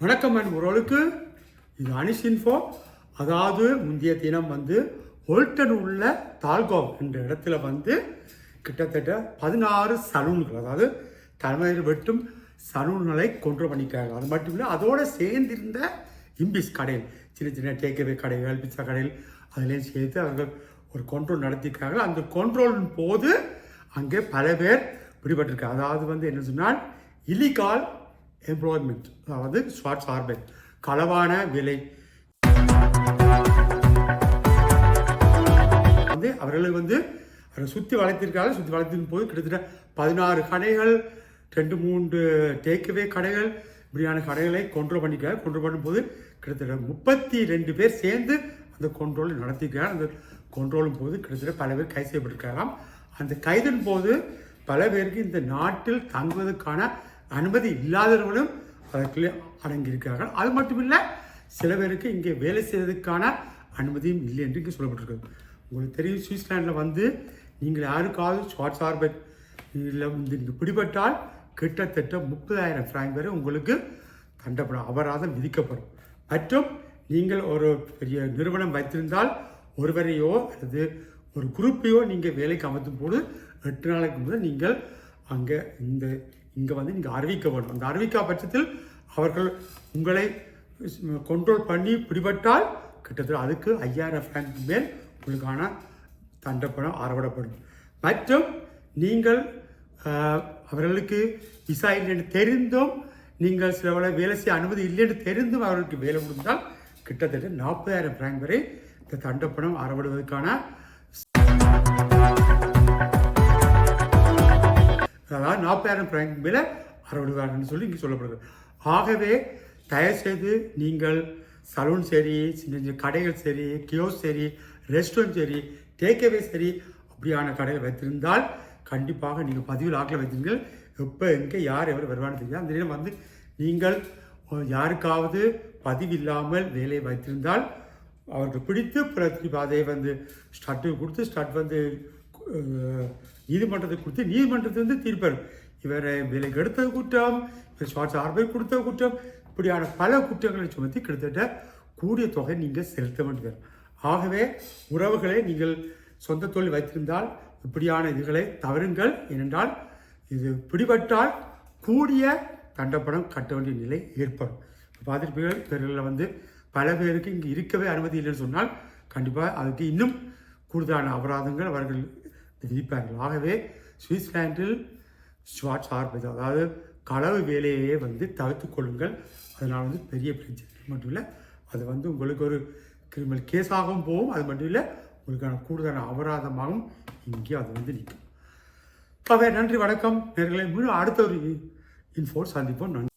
வணக்கம் என்பவர்களுக்கு இது அனிஷ் இன்ஃபோ அதாவது முந்தைய தினம் வந்து ஹோல்டன் உள்ள தால்கோவ் என்ற இடத்துல வந்து கிட்டத்தட்ட பதினாறு சலூன்கள் அதாவது தலைமையில் வெட்டும் சலூன்களை கொன்று பண்ணிக்கிறாங்க அது மட்டும் இல்லை அதோடு சேர்ந்திருந்த இம்பிஸ் கடையில் சின்ன சின்ன டேக்அவே கடைகள் பிச்சா கடைகள் அதிலையும் சேர்த்து அவர்கள் ஒரு கண்ட்ரோல் நடத்தியிருக்காங்க. அந்த கண்ட்ரோலின் போது அங்கே பல பேர் பிடிபட்டிருக்காங்க. அதாவது வந்து என்ன சொன்னால் இலிகால் எம்ப்ளாய்மெண்ட் அதாவது ஷார்ட் ஆர்பெட் களவான விலை. வந்து அவர்கள் வந்து அவரை சுற்றி வளர்த்திருக்காங்க சுற்றி வளர்த்தின் போது கிட்டத்தட்ட பதினாறு கடைகள் ரெண்டு மூன்று டேக்அவே கடைகள் இப்படியான கடைகளை கொண்ட்ரோல் பண்ணிக்கிறார். கொண்ட்ரோல் பண்ணும்போது கிட்டத்தட்ட முப்பத்தி ரெண்டு பேர் சேர்ந்து அந்த கொண்ட்ரோல் நடத்திக்கிறாங்க அந்த கொண்ட்ரோலும் போது கிட்டத்தட்ட பல பேர் கைது செய்யப்பட்டிருக்காராம் அந்த கைதின் போது பல பேருக்கு இந்த நாட்டில் தங்குவதற்கான அனுமதி இல்லாதவர்களும் அதற்குள்ளே அடங்கியிருக்கிறார்கள். அது மட்டும் இல்லை சில பேருக்கு இங்கே வேலை செய்வதற்கான அனுமதியும் இல்லை என்று இங்கே சொல்லப்பட்டிருக்கு உங்களுக்கு தெரியும் சுவிட்சர்லாண்டில் வந்து நீங்கள் யாருக்காவது ஷார்ட் சார்பெட் இல்லை வந்து நீங்கள் பிடிபட்டால் கிட்டத்தட்ட முப்பதாயிரம் ஃப்ராங்க் வரை உங்களுக்கு தண்டப்படும். அபராதம் விதிக்கப்படும். மற்றும் நீங்கள் ஒரு பெரிய நிறுவனம் வைத்திருந்தால் ஒருவரையோ அல்லது ஒரு குரூப்பையோ நீங்கள் வேலைக்கு அமர்த்தும் போது எட்டு நாளைக்கு முதல் நீங்கள் அங்கே இந்த இங்கே வந்து நீங்கள் அறிவிக்க வேண்டும். அந்த அறிவிக்கா பட்சத்தில் அவர்கள் உங்களை கண்ட்ரோல் பண்ணி பிடிபட்டால் கிட்டத்தட்ட அதுக்கு ஐயாயிரம் ஃப்ராங்க் மேல் உங்களுக்கான தண்டப்பணம் அறவிடப்படும் மற்றும் நீங்கள் அவர்களுக்கு விசா இல்லைன்னு தெரிந்தும் நீங்கள் சில வேலை செய்ய அனுமதி இல்லைன்னு தெரிந்தும் அவர்களுக்கு வேலை முடிந்தால் கிட்டத்தட்ட நாற்பதாயிரம் ஃப்ராங்க் வரை இந்த தண்டப்பணம் அறவிடுவதற்கான அதாவது நாற்பதாயிரம் ஃப்ராங்க் மேலே அறவிடுவாங்கன்னு சொல்லி இங்கே சொல்லப்படுது ஆகவே தயவுசெய்து நீங்கள் சலூன் சரி சின்ன சின்ன கடைகள் சரி கியோஸ் சரி ரெஸ்டாரண்ட் சரி டேக்அவே சரி அப்படியான கடைகள் வைத்திருந்தால் கண்டிப்பாக நீங்கள் பதிவில் ஆக்கில் வைத்திருங்கள். எப்போ எங்கே யார் எவர் வருவான்னு தெரியாது. அந்த நேரம் வந்து நீங்கள் யாருக்காவது பதிவில்லாமல் வேலை வைத்திருந்தால் அவர்கள் பிடித்து பிரதிபாதையை வந்து ஸ்டார்ட்டு கொடுத்து ஸ்டார்ட் வந்து நீதிமன்றத்தை கொடுத்து நீதிமன்றத்தில் வந்து தீர்ப்பார் இவரை விலை எடுத்த குற்றம் இவர் ஷார்ட்ஸ் ஆர்பை கொடுத்த குற்றம் இப்படியான பல குற்றங்களை சுமத்தி கிட்டத்தட்ட கூடிய தொகை நீங்கள் செலுத்த வேண்டியது ஆகவே உறவுகளை நீங்கள் சொந்த தொழில் வைத்திருந்தால் இப்படியான இதுகளை தவறுங்கள். ஏனென்றால் இது பிடிபட்டால் கூடிய தண்டப்படம் கட்ட வேண்டிய நிலை ஏற்படும். பாதிப்புகள் பேர்களில் வந்து பல பேருக்கு இங்கே இருக்கவே அனுமதி இல்லைன்னு சொன்னால் கண்டிப்பாக அதுக்கு இன்னும் கூடுதலான அபராதங்கள் அவர்கள் விதிப்பார்கள் ஆகவே சுவிட்சர்லாண்டில் ஷார்ட் சார்பு அதாவது களவு வேலையே வந்து தவிர்த்து கொள்ளுங்கள். அதனால் வந்து பெரிய பிரச்சனை. மட்டும் இல்லை அது வந்து உங்களுக்கு ஒரு கிரிமினல் கேஸாகவும் போகும். அது மட்டும் இல்லை உங்களுக்கான கூடுதலான அபராதமாகவும் இங்கே அது வந்து நிற்கும். ஆகவே நன்றி வணக்கம். நேர்களை மீண்டும் அடுத்த ஒரு இன்ஃபோர் சந்திப்போம். நன்றி.